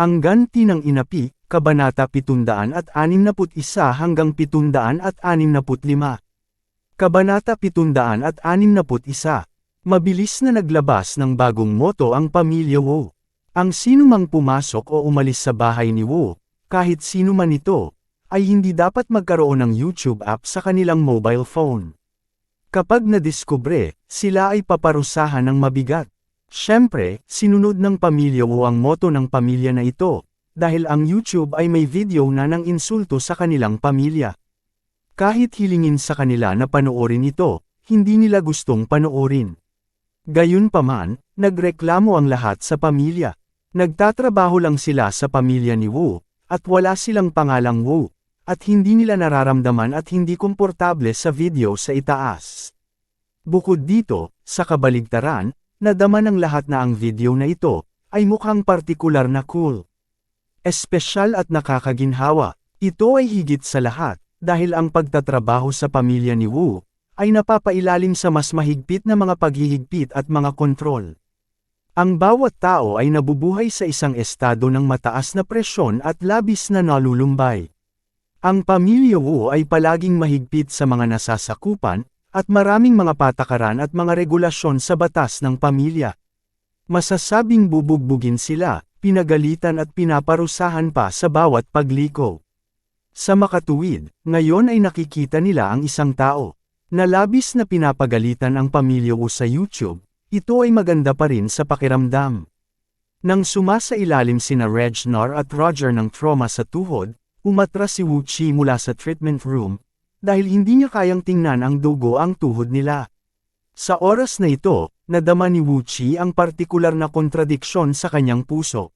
Ang ganti ng inapi, Kabanata 761 hanggang 765. Kabanata 761. Mabilis na naglabas ng bagong moto ang pamilya Wu. Ang sino mang pumasok o umalis sa bahay ni Wu, kahit sino man ito, ay hindi dapat magkaroon ng YouTube app sa kanilang mobile phone. Kapag nadiskubre, sila ay paparusahan ng mabigat. Siyempre, sinunod ng pamilya Wu ang moto ng pamilya na ito, dahil ang YouTube ay may video na ng insulto sa kanilang pamilya. Kahit hilingin sa kanila na panoorin ito, hindi nila gustong panoorin. Gayunpaman, nagreklamo ang lahat sa pamilya. Nagtatrabaho lang sila sa pamilya ni Wu, at wala silang pangalang Wu, at hindi nila nararamdaman at hindi komportable sa video sa itaas. Bukod dito, sa kabaligtaran, nadama ng lahat na ang video na ito, ay mukhang partikular na cool. Espesyal at nakakaginhawa, ito ay higit sa lahat, dahil ang pagtatrabaho sa pamilya ni Wu, ay napapailalim sa mas mahigpit na mga paghihigpit at mga kontrol. Ang bawat tao ay nabubuhay sa isang estado ng mataas na presyon at labis na nalulumbay. Ang pamilya Wu ay palaging mahigpit sa mga nasasakupan, at maraming mga patakaran at mga regulasyon sa batas ng pamilya. Masasabing bubugbugin sila, pinagalitan at pinaparusahan pa sa bawat pagliko. Sa makatuwid, ngayon ay nakikita nila ang isang tao, na labis na pinapagalitan ang pamilya Wu sa YouTube, ito ay maganda pa rin sa pakiramdam. Nang sumasa ilalim sina Regnar at Roger ng trauma sa tuhod, umatras si Wu Chi mula sa treatment room, dahil hindi niya kayang tingnan ang dugo ang tuhod nila. Sa oras na ito, nadama ni Wu Chi ang partikular na kontradiksyon sa kanyang puso.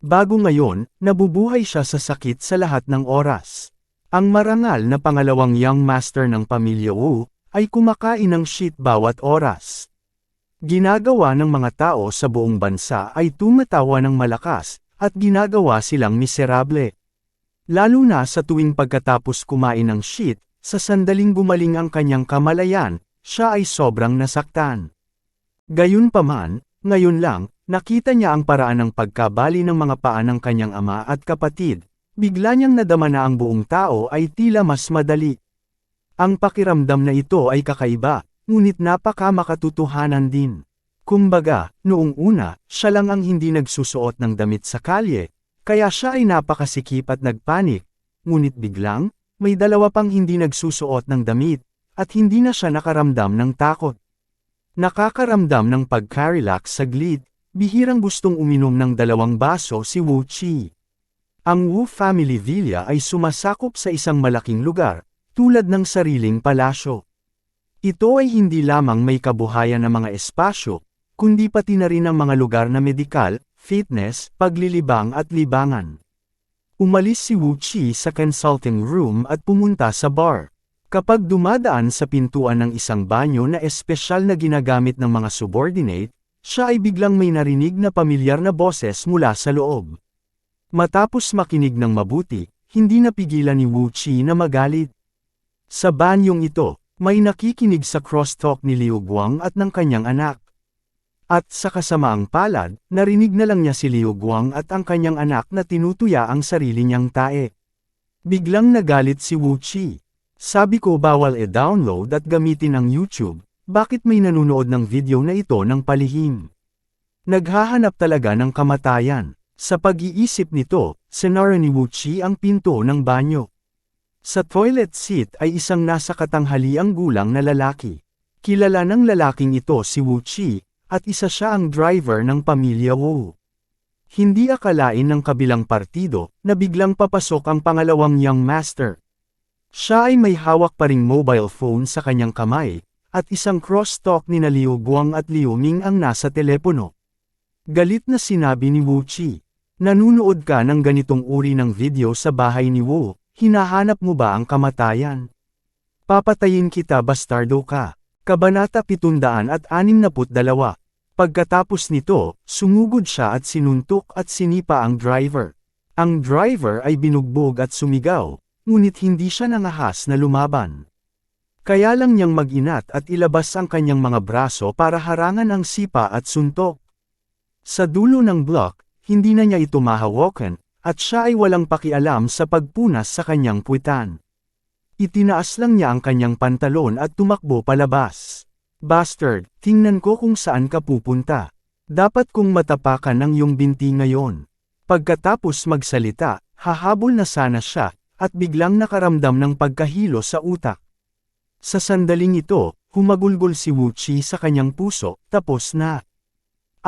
Bago ngayon, nabubuhay siya sa sakit sa lahat ng oras. Ang marangal na pangalawang young master ng pamilya Wu, ay kumakain ng shit bawat oras. Ginagawa ng mga tao sa buong bansa ay tumatawa ng malakas, at ginagawa silang miserable. Lalo na sa tuwing pagkatapos kumain ng shit, sa sandaling gumaling ang kanyang kamalayan, siya ay sobrang nasaktan. Gayunpaman, ngayon lang, nakita niya ang paraan ng pagkabali ng mga paa ng kanyang ama at kapatid, Bigla niyang nadama na ang buong tao ay tila mas madali. Ang pakiramdam na ito ay kakaiba, ngunit napaka makatutuhanan din. Kumbaga, noong una, siya lang ang hindi nagsusuot ng damit sa kalye, kaya siya ay napakasikip at nagpanik, ngunit biglang, may dalawa pang hindi nagsusuot ng damit, at hindi na siya nakaramdam ng takot. Nakakaramdam ng pagka-relax saglit, bihirang gustong uminom ng dalawang baso si Wu Chi. Ang Wu family villa ay sumasakop sa isang malaking lugar, tulad ng sariling palasyo. Ito ay hindi lamang may kabuhayan ng mga espasyo, kundi pati na rin ang mga lugar na medikal, fitness, paglilibang at libangan. Umalis si Wu Chi sa consulting room at pumunta sa bar. Kapag dumadaan sa pintuan ng isang banyo na espesyal na ginagamit ng mga subordinate, siya ay biglang may narinig na pamilyar na boses mula sa loob. Matapos makinig ng mabuti, hindi napigilan ni Wu Chi na magalit. Sa banyong ito, may nakikinig sa crosstalk ni Liu Guang at ng kanyang anak. At sa kasamaang palad, narinig na lang niya si Liu Guang at ang kanyang anak na tinutuya ang sarili niyang tae. Biglang nagalit si Wu Chi. Sabi ko bawal e-download at gamitin ang YouTube, bakit may nanonood ng video na ito ng palihim? Naghahanap talaga ng kamatayan. Sa pag-iisip nito, sinara ni Wuchi ang pinto ng banyo. Sa toilet seat ay isang nasa katanghaliang gulang na lalaki. Kilala ng lalaking ito si Wuchi, at isa siya ang driver ng pamilya Wu. Hindi akalain ng kabilang partido na biglang papasok ang pangalawang young master. Siya ay may hawak pa ring mobile phone sa kanyang kamay, at isang crosstalk ni na Liu Guang at Liu Ming ang nasa telepono. Galit na sinabi ni Wu Chi. Nanunood ka ng ganitong uri ng video sa bahay ni Wu, hinahanap mo ba ang kamatayan? Papatayin kita bastardo ka. Kabanata 762 Pagkatapos nito, sumugod siya at sinuntok at sinipa ang driver. Ang driver ay binugbog at sumigaw, ngunit hindi siya nangahas na lumaban. Kaya lang niyang mag-inat at ilabas ang kanyang mga braso para harangan ang sipa at suntok. Sa dulo ng block, hindi na niya ito mahawakan, at siya ay walang pakialam sa pagpunas sa kanyang puwitan. Itinaas lang niya ang kanyang pantalon at tumakbo palabas. Bastard, tingnan ko kung saan ka pupunta. Dapat kong matapakan ang iyong binti ngayon. Pagkatapos magsalita, hahabol na sana siya, at biglang nakaramdam ng pagkahilo sa utak. Sa sandaling ito, humagulgol si Wu Chi sa kanyang puso, tapos na.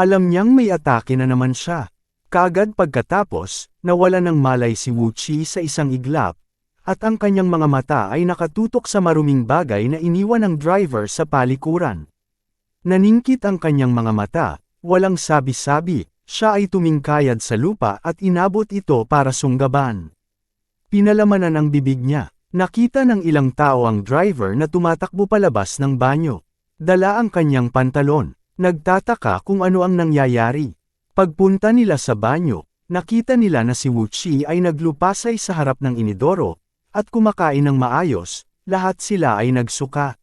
Alam niyang may atake na naman siya. Kaagad pagkatapos, nawala ng malay si Wu Chi sa isang iglap, at ang kanyang mga mata ay nakatutok sa maruming bagay na iniwan ng driver sa palikuran. Naningkit ang kanyang mga mata, walang sabi-sabi, siya ay tumingkayad sa lupa at inabot ito para sunggaban. Pinalamanan ang bibig niya, nakita ng ilang tao ang driver na tumatakbo palabas ng banyo. Dala ang kanyang pantalon, nagtataka kung ano ang nangyayari. Pagpunta nila sa banyo, nakita nila na si Wu Chi ay naglupasay sa harap ng inidoro, at kumakain ng maayos, lahat sila ay nagsuka.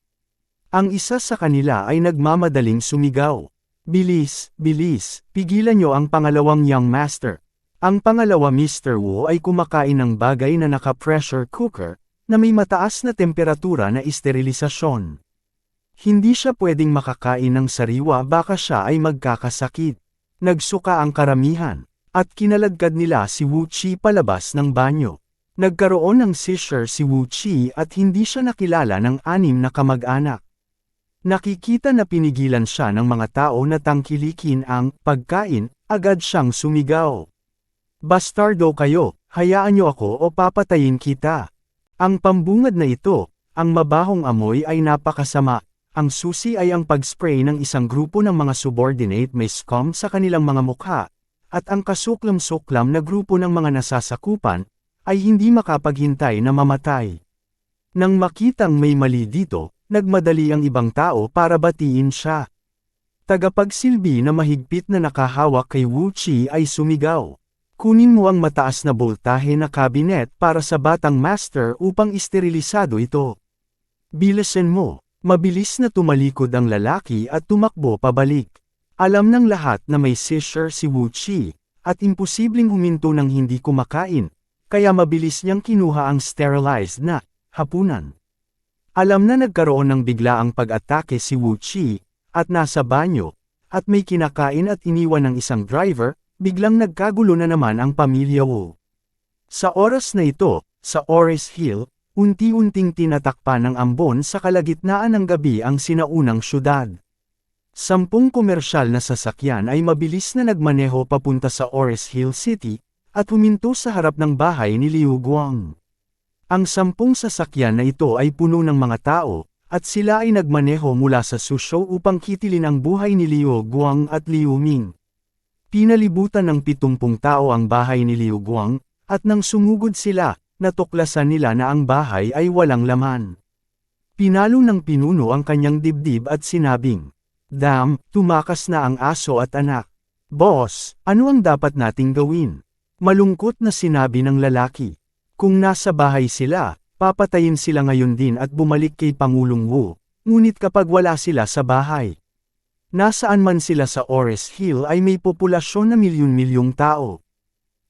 Ang isa sa kanila ay nagmamadaling sumigaw. Bilis, bilis, pigilan niyo ang pangalawang young master. Ang pangalawa Mr. Wu ay kumakain ng bagay na naka-pressure cooker, na may mataas na temperatura na isterilisasyon. Hindi siya pwedeng makakain ng sariwa baka siya ay magkakasakit. Nagsuka ang karamihan, at kinaladkad nila si Wu Chi palabas ng banyo. Nagkaroon ng seizure si Wu Chi at hindi siya nakilala ng anim na kamag-anak. Nakikita na pinigilan siya ng mga tao na tangkilikin ang pagkain, agad siyang sumigaw. Bastardo kayo, hayaan niyo ako o papatayin kita. Ang pambungad na ito, ang mabahong amoy ay napakasama. Ang susi ay ang pag-spray ng isang grupo ng mga subordinate may sa kanilang mga mukha, at ang kasuklam-suklam na grupo ng mga nasasakupan, ay hindi makapaghintay na mamatay. Nang makitang may mali dito, nagmadali ang ibang tao para batiin siya. Tagapagsilbi na mahigpit na nakahawak kay Wu Chi ay sumigaw. Kunin mo ang mataas na boltahe na kabinet para sa batang master upang isterilisado ito. Bilasin mo, mabilis na tumalikod ang lalaki at tumakbo pabalik. Alam ng lahat na may seizure si Wu Chi, at imposibleng huminto ng hindi kumakain, kaya mabilis niyang kinuha ang sterilized na hapunan. Alam na nagkaroon ng biglaang pag-atake si Wu Chi, at nasa banyo, at may kinakain at iniwan ng isang driver, biglang nagkagulo na naman ang pamilya Wu. Sa oras na ito, sa Ores Hill, unti-unting tinatakpan ng ambon sa kalagitnaan ng gabi ang sinaunang syudad. Sampung komersyal na sasakyan ay mabilis na nagmaneho papunta sa Ores Hill City, at huminto sa harap ng bahay ni Liu Guang. Ang sampung sasakyan na ito ay puno ng mga tao, at sila ay nagmaneho mula sa Susho upang kitilin ang buhay ni Liu Guang at Liu Ming. Pinalibutan ng pitumpung tao ang bahay ni Liu Guang, at nang sumugod sila, natuklasan nila na ang bahay ay walang laman. Pinalo ng pinuno ang kanyang dibdib at sinabing, Dam, tumakas na ang aso at anak. Boss, ano ang dapat nating gawin? Malungkot na sinabi ng lalaki. Kung nasa bahay sila, papatayin sila ngayon din at bumalik kay Pangulong Wu, ngunit kapag wala sila sa bahay. Nasaan man sila sa Ores Hill ay may populasyon na milyon-milyong tao.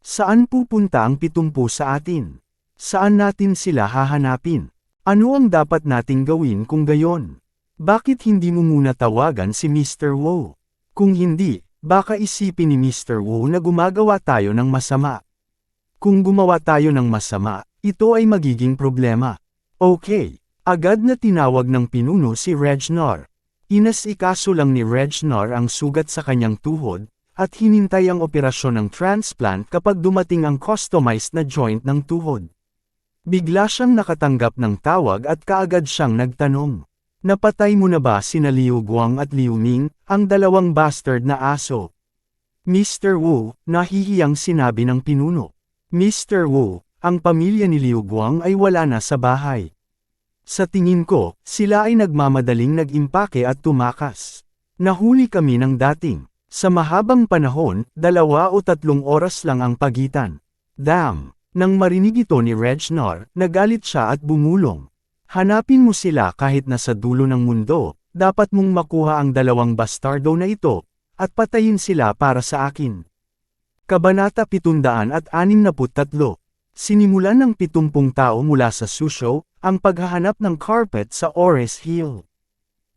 Saan pupunta ang pitumpu sa atin? Saan natin sila hahanapin? Ano ang dapat nating gawin kung gayon? Bakit hindi mo muna tawagan si Mr. Wu? Kung hindi, Baka isipin ni Mr. Wu na gumagawa tayo ng masama. Kung gumawa tayo ng masama, ito ay magiging problema. Okay, agad na tinawag ng pinuno si Regnor. Inas-ikaso lang ni Regnor ang sugat sa kanyang tuhod, at hinintay ang operasyon ng transplant kapag dumating ang customized na joint ng tuhod. Bigla siyang nakatanggap ng tawag at kaagad siyang nagtanong. Napatay mo na ba sina Liu Guang at Liu Ming, ang dalawang bastard na aso? Mr. Wu, nahihiyang sinabi ng pinuno. Mr. Wu, ang pamilya ni Liu Guang ay wala na sa bahay. Sa tingin ko, sila ay nagmamadaling nag-impake at tumakas. Nahuli kami ng dating. Sa mahabang panahon, dalawa o tatlong oras lang ang pagitan. Damn! Nang marinig ito ni Regnar, nagalit siya at bumulong. Hanapin mo sila kahit nasa dulo ng mundo, dapat mong makuha ang dalawang bastardo na ito, at patayin sila para sa akin. Kabanata 763 Sinimulan ng 70 tao mula sa Susho, ang paghahanap ng carpet sa Ores Hill.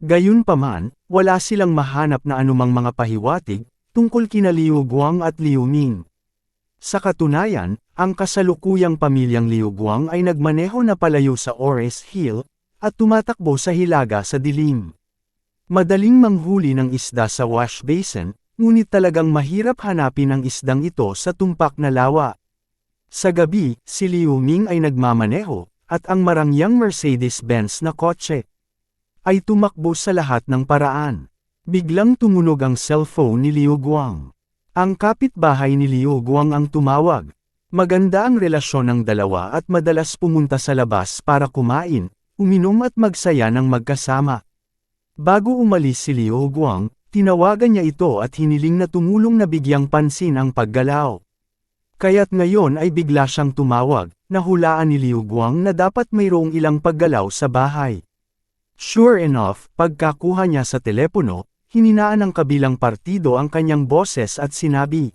Gayunpaman, wala silang mahanap na anumang mga pahiwatig, tungkol kina Liu Guang at Liu Ming. Sa katunayan, ang kasalukuyang pamilyang Liu Guang ay nagmaneho na palayo sa Ores Hill, at tumatakbo sa hilaga sa dilim. Madaling manghuli ng isda sa wash basin, ngunit talagang mahirap hanapin ang isdang ito sa tumpak na lawa. Sa gabi, si Liu Ming ay nagmamaneho, at ang marangyang Mercedes-Benz na kotse ay tumakbo sa lahat ng paraan. Biglang tumunog ang cellphone ni Liu Guang. Ang kapitbahay ni Liu Guang ang tumawag. Maganda ang relasyon ng dalawa at madalas pumunta sa labas para kumain, uminom at magsaya ng magkasama. Bago umalis si Liu Guang, tinawagan niya ito at hiniling na tumulong na bigyang pansin ang paggalaw. Kaya't ngayon ay bigla siyang tumawag, nahulaan ni Liu Guang na dapat mayroong ilang paggalaw sa bahay. Sure enough, pagkakuha niya sa telepono, hininaan ng kabilang partido ang kanyang boses at sinabi,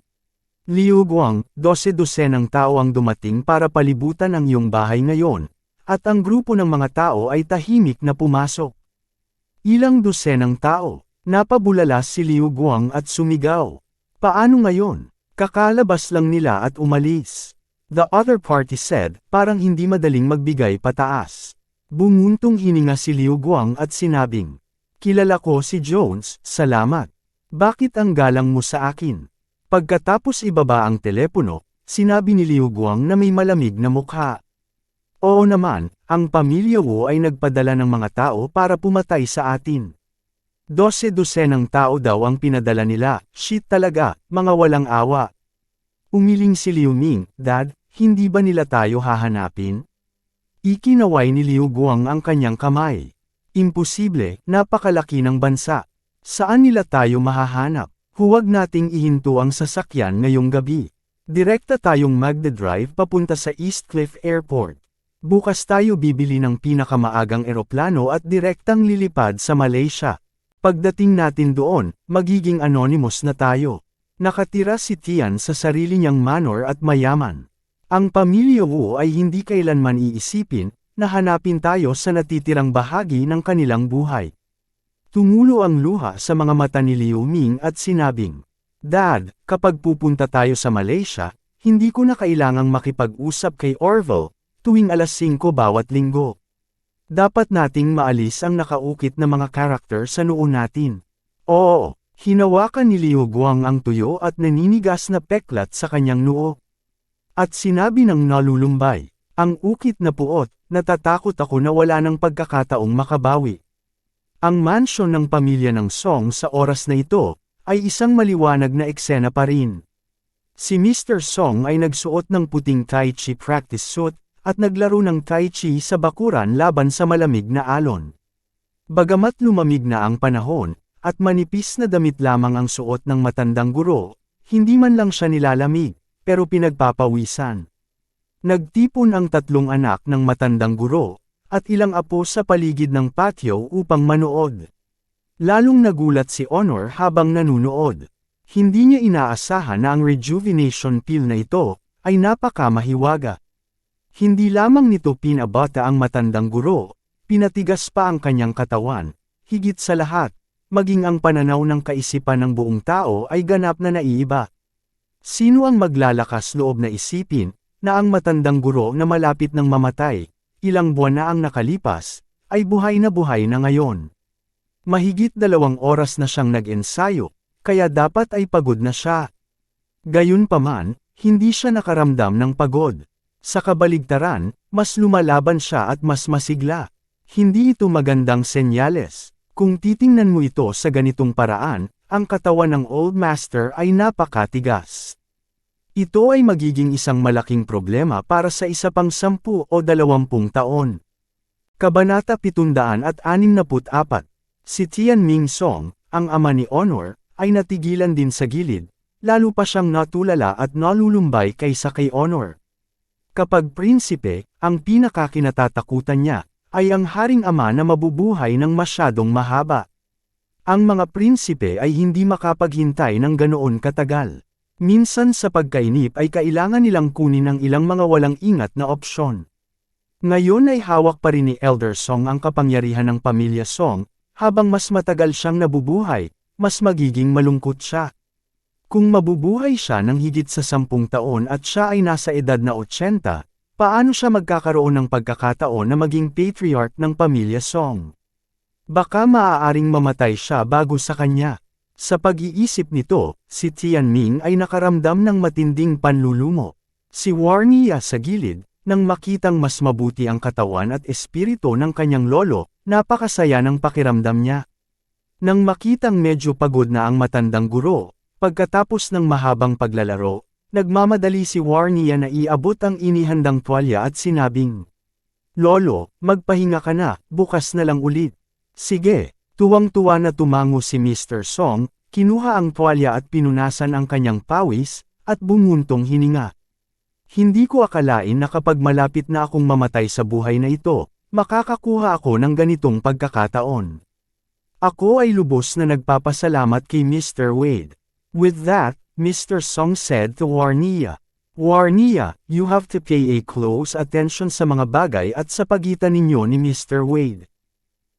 Liu Guang, dose-dose ng tao ang dumating para palibutan ang iyong bahay ngayon, at ang grupo ng mga tao ay tahimik na pumasok. Ilang dosenang tao, napabulalas si Liu Guang at sumigaw. Paano ngayon? Kakalabas lang nila at umalis. The other party said, parang hindi madaling magbigay pataas. Bumuntong hininga si Liu Guang at sinabing, Kilala ko si Jones, salamat. Bakit ang galang mo sa akin? Pagkatapos ibaba ang telepono, sinabi ni Liu Guang na may malamig na mukha. Oo naman, ang pamilya Wu ay nagpadala ng mga tao para pumatay sa atin. Dose-dose ng tao daw ang pinadala nila, shit talaga, mga walang awa. Umiling si Liu Ming, Dad, hindi ba nila tayo hahanapin? Ikinaway ni Liu Guang ang kanyang kamay. Imposible, napakalaki ng bansa. Saan nila tayo mahahanap? Huwag nating ihinto ang sasakyan ngayong gabi. Direkta tayong magdadrive papunta sa East Cliff Airport. Bukas tayo bibili ng pinakamaagang eroplano at direktang lilipad sa Malaysia. Pagdating natin doon, magiging anonymous na tayo. Nakatira si Tian sa sarili niyang manor at mayaman. Ang pamilya Wu ay hindi kailanman iisipin, na hanapin tayo sa natitirang bahagi ng kanilang buhay. Tumulo ang luha sa mga mata ni Liu Ming at sinabing, Dad, kapag pupunta tayo sa Malaysia, hindi ko na kailangang makipag-usap kay Orville, tuwing alas 5 bawat linggo. Dapat nating maalis ang nakaukit na mga karakter sa noo natin. Oo, hinawakan ni Liu Guang ang tuyo at naninigas na peklat sa kanyang noo. At sinabi ng nalulumbay, ang ukit na puot, natatakot ako na wala ng pagkakataong makabawi. Ang mansyon ng pamilya ng Song sa oras na ito, ay isang maliwanag na eksena pa rin. Si Mr. Song ay nagsuot ng puting Tai Chi practice suit, at naglaro ng Tai Chi sa bakuran laban sa malamig na alon. Bagamat lumamig na ang panahon, at manipis na damit lamang ang suot ng matandang guro, hindi man lang siya nilalamig, pero pinagpapawisan. Nagtipon ang tatlong anak ng matandang guro, at ilang apo sa paligid ng patio upang manood. Lalong nagulat si Honor habang nanunood. Hindi niya inaasahan na ang rejuvenation pill na ito, ay napakamahiwaga. Hindi lamang nito pinabata ang matandang guro, pinatigas pa ang kanyang katawan, higit sa lahat, maging ang pananaw ng kaisipan ng buong tao ay ganap na naiiba. Sino ang maglalakas loob na isipin, na ang matandang guro na malapit ng mamatay, ilang buwan na ang nakalipas, ay buhay na buhay na ngayon. Mahigit dalawang oras na siyang nag-ensayo, kaya dapat ay pagod na siya. Gayunpaman, hindi siya nakaramdam ng pagod. Sa kabaligtaran, mas lumalaban siya at mas masigla. Hindi ito magandang senyales. Kung titingnan mo ito sa ganitong paraan, ang katawan ng Old Master ay napakatigas. Ito ay magiging isang malaking problema para sa isa pang sampu o dalawampung taon. Kabanata 764 Si Tian Ming Song, ang ama ni Honor, ay natigilan din sa gilid, lalo pa siyang natulala at nalulumbay kaysa kay Honor. Kapag prinsipe, ang pinakakinatatakutan niya, ay ang haring ama na mabubuhay ng masyadong mahaba. Ang mga prinsipe ay hindi makapaghintay ng ganoon katagal. Minsan sa pagkainip ay kailangan nilang kunin ang ilang mga walang ingat na opsyon. Ngayon ay hawak pa rin ni Elder Song ang kapangyarihan ng pamilya Song, habang mas matagal siyang nabubuhay, mas magiging malungkot siya. Kung mabubuhay siya ng higit sa sampung taon at siya ay nasa edad na 80, paano siya magkakaroon ng pagkakataon na maging patriarch ng pamilya Song? Baka maaaring mamatay siya bago sa kanya. Sa pag-iisip nito, si Tianming ay nakaramdam ng matinding panlulumo. Si Warnia sa gilid, nang makitang mas mabuti ang katawan at espiritu ng kanyang lolo, napakasaya ng pakiramdam niya. Nang makitang medyo pagod na ang matandang guro, pagkatapos ng mahabang paglalaro, nagmamadali si Warnia na iabot ang inihandang tuwalya at sinabing, Lolo, magpahinga ka na, bukas na lang ulit. Sige, tuwang-tuwa na tumango si Mr. Song, kinuha ang tuwalya at pinunasan ang kanyang pawis, at bumuntong hininga. Hindi ko akalain na kapag malapit na akong mamatay sa buhay na ito, makakakuha ako ng ganitong pagkakataon. Ako ay lubos na nagpapasalamat kay Mr. Wade. With that, Mr. Song said to Warnia, Warnia, you have to pay a close attention sa mga bagay at sa pagitan ninyo ni Mr. Wade.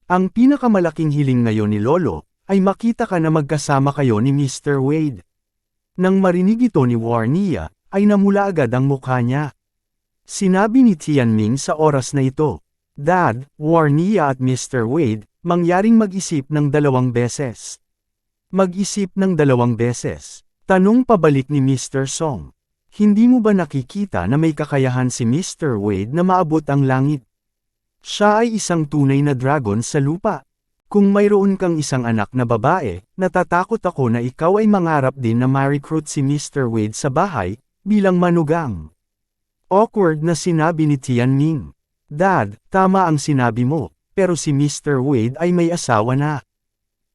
Ang pinakamalaking hiling ngayon ni Lolo, ay makita ka na magkasama kayo ni Mr. Wade. Nang marinig ito ni Warnia, ay namula agad ang mukha niya. Sinabi ni Tianming sa oras na ito, Dad, Warnia at Mr. Wade, mangyaring mag-isip ng dalawang beses. Mag-isip ng dalawang beses. Tanong pabalik ni Mr. Song. Hindi mo ba nakikita na may kakayahan si Mr. Wade na maabot ang langit? Siya ay isang tunay na dragon sa lupa. Kung mayroon kang isang anak na babae, natatakot ako na ikaw ay mangarap din na ma-recruit si Mr. Wade sa bahay, bilang manugang. Awkward na sinabi ni Tianming. Dad, tama ang sinabi mo, pero si Mr. Wade ay may asawa na.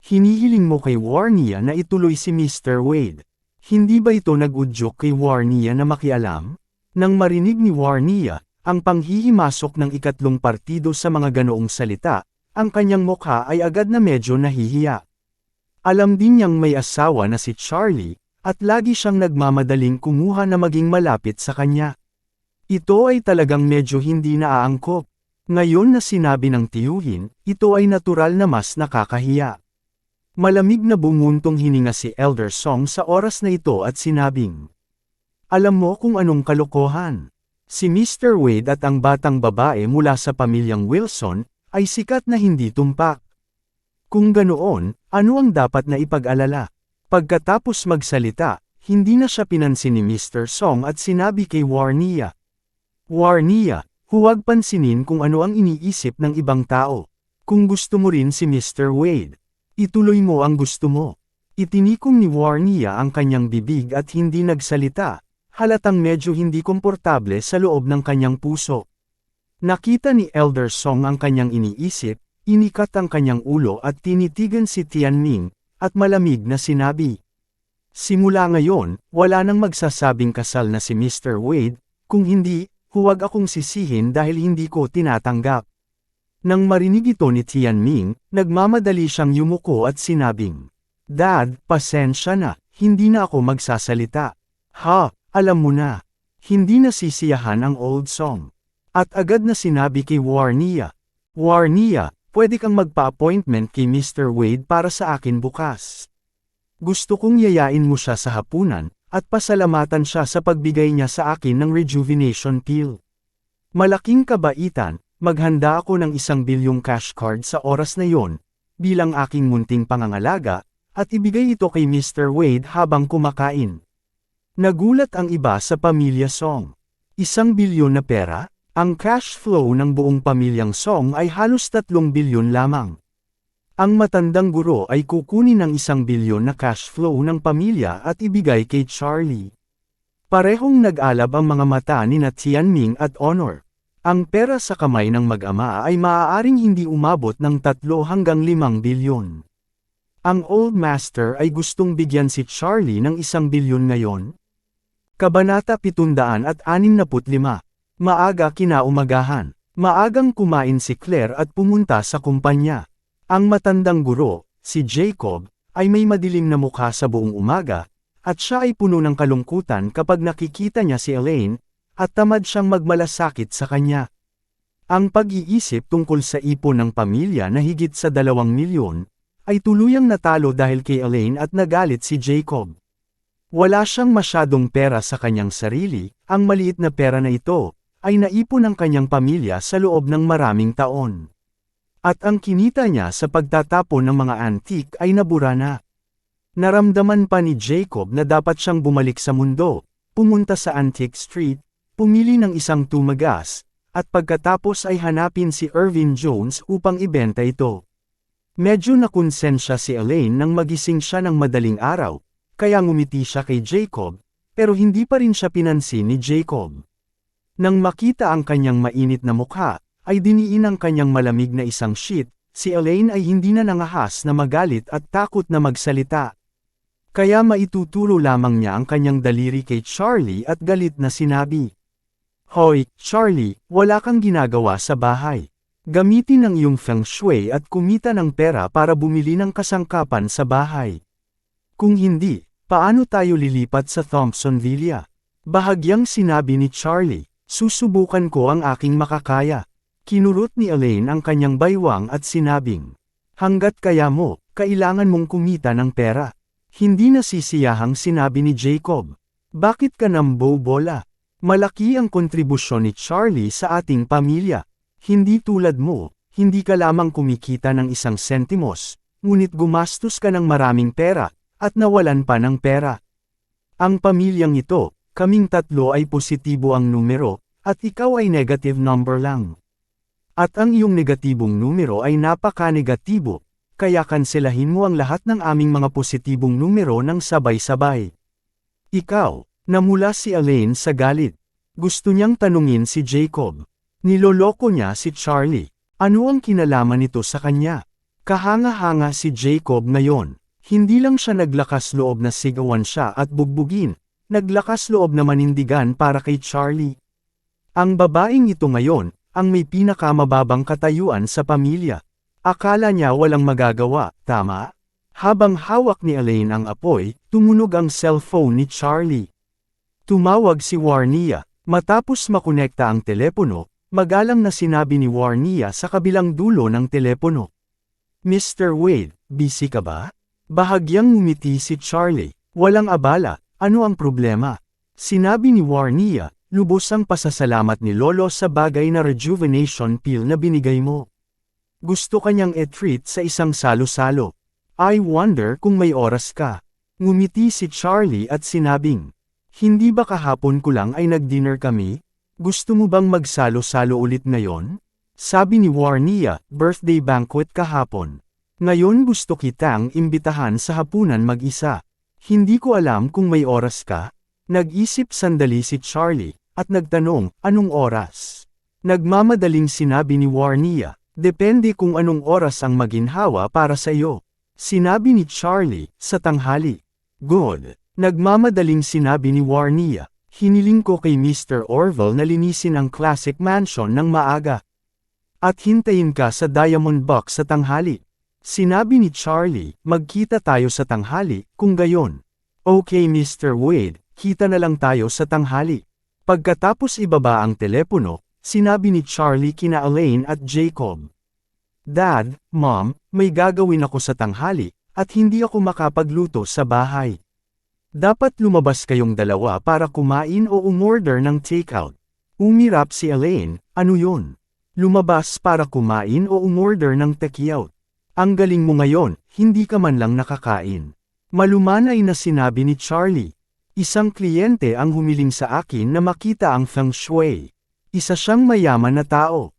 Hinihiling mo kay Warnia na ituloy si Mr. Wade. Hindi ba ito nag-udyok kay Warnia na makialam? Nang marinig ni Warnia, ang panghihimasok ng ikatlong partido sa mga ganoong salita, ang kanyang mukha ay agad na medyo nahihiya. Alam din niyang may asawa na si Charlie, at lagi siyang nagmamadaling kumuha na maging malapit sa kanya. Ito ay talagang medyo hindi naaangkop. Ngayon na sinabi ng tiyuhin, ito ay natural na mas nakakahiya. Malamig na bumuntong hininga si Elder Song sa oras na ito at sinabing, Alam mo kung anong kalokohan. Si Mr. Wade at ang batang babae mula sa pamilyang Wilson, ay sikat na hindi tumpak. Kung ganoon, ano ang dapat na ipag-alala? Pagkatapos magsalita, hindi na siya pinansin ni Mr. Song at sinabi kay Warnia. Warnia, huwag pansinin kung ano ang iniisip ng ibang tao. Kung gusto mo rin si Mr. Wade, ituloy mo ang gusto mo. Itinikom ni Warnia ang kanyang bibig at hindi nagsalita, halatang medyo hindi komportable sa loob ng kanyang puso. Nakita ni Elder Song ang kanyang iniisip, inikat ang kanyang ulo at tinitigan si Tianming, at malamig na sinabi. Simula ngayon, wala nang magsasabing kasal na si Mr. Wade, kung hindi, huwag akong sisihin dahil hindi ko tinatanggap. Nang marinig ito ni Tianming, nagmamadali siyang yumuko at sinabing, Dad, pasensya na, hindi na ako magsasalita. Ha, alam mo na, hindi nasisiyahan ang old song. At agad na sinabi kay Warnia, Warnia, pwede kang magpa-appointment kay Mr. Wade para sa akin bukas. Gusto kong yayain mo siya sa hapunan, at pasalamatan siya sa pagbigay niya sa akin ng rejuvenation pill. Malaking kabaitan, maghanda ako ng isang bilyong cash card sa oras na yon, bilang aking munting pangangalaga, at ibigay ito kay Mr. Wade habang kumakain. Nagulat ang iba sa pamilya Song. Isang bilyon na pera? Ang cash flow ng buong pamilyang Song ay halos tatlong bilyon lamang. Ang matandang guro ay kukunin ng isang bilyon na cash flow ng pamilya at ibigay kay Charlie. Parehong nag-alab ang mga mata ni na Tianming at Honor. Ang pera sa kamay ng mag-ama ay maaaring hindi umabot ng 3 hanggang 5 bilyon. Ang Old Master ay gustong bigyan si Charlie ng isang bilyon ngayon. Kabanata 765 Maaga kinaumagahan. Maagang kumain si Claire at pumunta sa kumpanya. Ang matandang guro, si Jacob, ay may madilim na mukha sa buong umaga, at siya ay puno ng kalungkutan kapag nakikita niya si Elaine, at tamad siyang magmalasakit sa kanya. Ang pag-iisip tungkol sa ipon ng pamilya na higit sa dalawang milyon, ay tuluyang natalo dahil kay Elaine at nagalit si Jacob. Wala siyang masyadong pera sa kanyang sarili, ang maliit na pera na ito, ay naipon ng kanyang pamilya sa loob ng maraming taon. At ang kinita niya sa pagtatapon ng mga antique ay nabura na. Naramdaman pa ni Jacob na dapat siyang bumalik sa mundo, pumunta sa Antique Street, pumili ng isang tumagas, at pagkatapos ay hanapin si Irvin Jones upang ibenta ito. Medyo nakonsensya si Elaine nang magising siya ng madaling araw, kaya ngumiti siya kay Jacob, pero hindi pa rin siya pinansin ni Jacob. Nang makita ang kanyang mainit na mukha, ay diniin ang kanyang malamig na isang sheet, si Elaine ay hindi na nangahas na magalit at takot na magsalita. Kaya maituturo lamang niya ang kanyang daliri kay Charlie at galit na sinabi. Hoy, Charlie, wala kang ginagawa sa bahay. Gamitin ang iyong feng shui at kumita ng pera para bumili ng kasangkapan sa bahay. Kung hindi, paano tayo lilipat sa Thompson Villa? Bahagyang sinabi ni Charlie, susubukan ko ang aking makakaya. Kinurot ni Elaine ang kanyang baywang at sinabing, Hanggat kaya mo, kailangan mong kumita ng pera. Hindi nasisiyahang sinabi ni Jacob. Bakit ka nambobola? Malaki ang kontribusyon ni Charlie sa ating pamilya. Hindi tulad mo, hindi ka lamang kumikita ng isang sentimos, ngunit gumastos ka ng maraming pera, at nawalan pa ng pera. Ang pamilyang ito, kaming tatlo ay positibo ang numero, at ikaw ay negative number lang. At ang iyong negatibong numero ay napaka-negatibo, kaya kanselahin mo ang lahat ng aming mga positibong numero ng sabay-sabay. Ikaw, namula si Elaine sa galit. Gusto niyang tanungin si Jacob. Niloloko niya si Charlie. Ano ang kinalaman nito sa kanya? Kahanga-hanga si Jacob ngayon. Hindi lang siya naglakas loob na sigawan siya at bugbugin, naglakas loob na manindigan para kay Charlie. Ang babaeng ito ngayon, ang may pinakamababang katayuan sa pamilya. Akala niya walang magagawa, tama? Habang hawak ni Elaine ang apoy, tumunog ang cellphone ni Charlie. Tumawag si Warnia, matapos makonekta ang telepono, magalang na sinabi ni Warnia sa kabilang dulo ng telepono. Mr. Wade, busy ka ba? Bahagyang ngumiti si Charlie, walang abala, ano ang problema? Sinabi ni Warnia, Lubos ang pasasalamat ni Lolo sa bagay na rejuvenation pill na binigay mo. Gusto kanyang e-treat sa isang salo-salo. I wonder kung may oras ka. Ngumiti si Charlie at sinabing, Hindi ba kahapon ko lang ay nag-dinner kami? Gusto mo bang magsalo-salo ulit ngayon? Sabi ni Warnia, birthday banquet kahapon. Ngayon gusto kitang imbitahan sa hapunan mag-isa. Hindi ko alam kung may oras ka. Nag-isip sandali si Charlie, at nagtanong, anong oras? Nagmamadaling sinabi ni Warnia, depende kung anong oras ang maginhawa para sa iyo. Sinabi ni Charlie, sa tanghali. Good. Nagmamadaling sinabi ni Warnia, hiniling ko kay Mr. Orville na linisin ang classic mansion ng maaga. At hintayin ka sa Diamond Box sa tanghali. Sinabi ni Charlie, magkita tayo sa tanghali, kung gayon. Okay Mr. Wade, kita na lang tayo sa tanghali. Pagkatapos ibaba ang telepono, sinabi ni Charlie kina Elaine at Jacob. Dad, Mom, may gagawin ako sa tanghali, at hindi ako makapagluto sa bahay. Dapat lumabas kayong dalawa para kumain o umorder ng takeout. Umirap si Elaine, ano yun? Lumabas para kumain o umorder ng takeout. Ang galing mo ngayon, hindi ka man lang nakakain. Malumanay na sinabi ni Charlie. Isang kliyente ang humiling sa akin na makita ang feng shui. Isa siyang mayaman na tao.